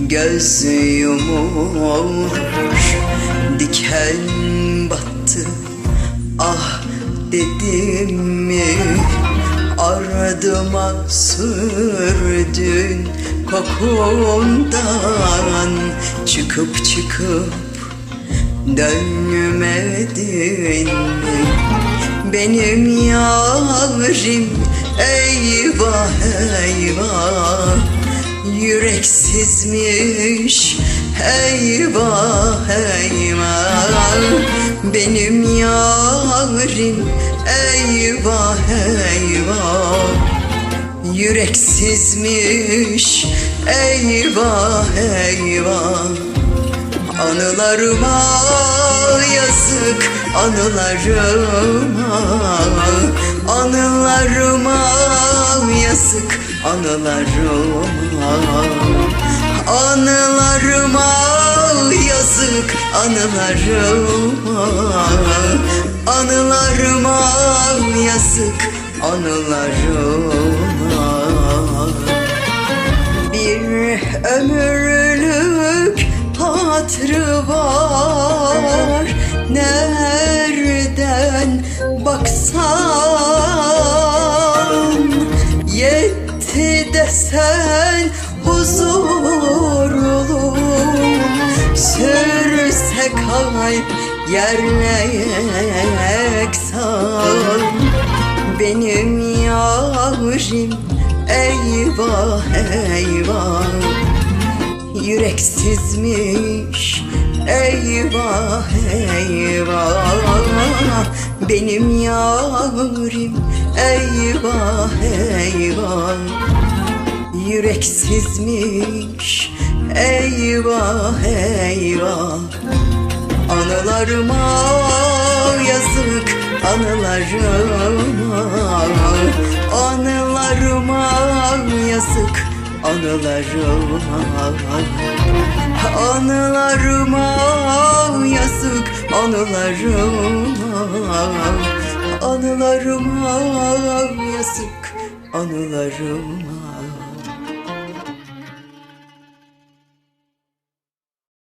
Göz yumur Diken battı Ah dedim mi? Ardıma sürdün kokundan. Çıkıp çıkıp dönmedin mi? Benim yarim eyvah eyvah. Yüreksizmiş. Eyvah eyvah. Benim yarim. Eyvah eyvah. Yüreksizmiş. Eyvah eyvah. Anılarıma yazık anılarıma. Anılarıma yazık anılarıma. Anılarıma yazık anılarıma. Anılarıma yazık anılarıma. Bir ömürlük hatırı var. Nereden Yetti desen huzurlu Sürse kalp yerle yeksan benim yarim eyvah eyvah. Yüreksizmiş eyvah eyvah. Benim yarim eyvah eyvah Yüreksizmiş. Eyvah eyvah. Anılarıma yazık anılarıma. Anılarıma yazık anılarıma. Anılarıma yazık anılarıma. Anılarıma yazık anılarıma